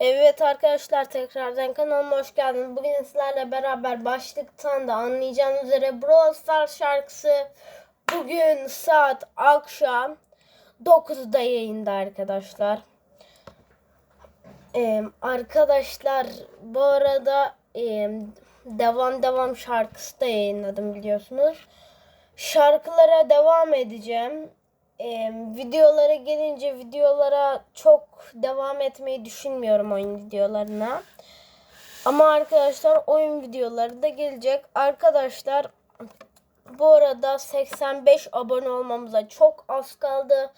Evet arkadaşlar tekrardan kanalıma hoş geldiniz. Bugün sizlerle beraber başlıktan da anlayacağınız üzere Brawl Stars şarkısı bugün saat akşam 9'da yayında arkadaşlar. Ee, arkadaşlar bu arada e, devam devam şarkısı da yayınladım biliyorsunuz. Şarkılara devam edeceğim. Ee, videolara gelince videolara çok devam etmeyi düşünmüyorum oyun videolarına. Ama arkadaşlar oyun videoları da gelecek. Arkadaşlar bu arada 85 abone olmamıza çok az kaldı.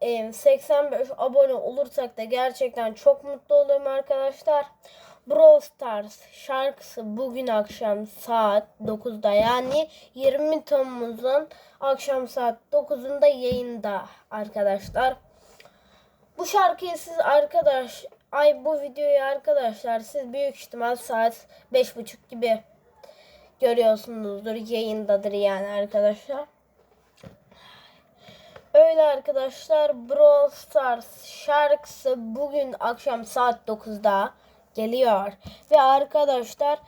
Ee, 85 abone olursak da gerçekten çok mutlu olurum arkadaşlar. Brawl Stars şarkısı bugün akşam saat 9'da yani 20 Temmuz'un akşam saat 9'unda yayında arkadaşlar. Bu şarkıyı siz arkadaş ay bu videoyu arkadaşlar siz büyük ihtimal saat 5.30 gibi görüyorsunuzdur yayındadır yani arkadaşlar. Öyle arkadaşlar Brawl Stars şarkısı bugün akşam saat 9'da geliyor. Ve arkadaşlar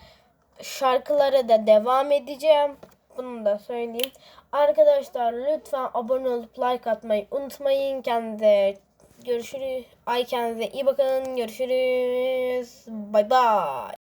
şarkılara da devam edeceğim. Bunu da söyleyeyim. Arkadaşlar lütfen abone olup like atmayı unutmayın. Kendinize görüşürüz. Ay kendinize iyi bakın. Görüşürüz. Bay bay.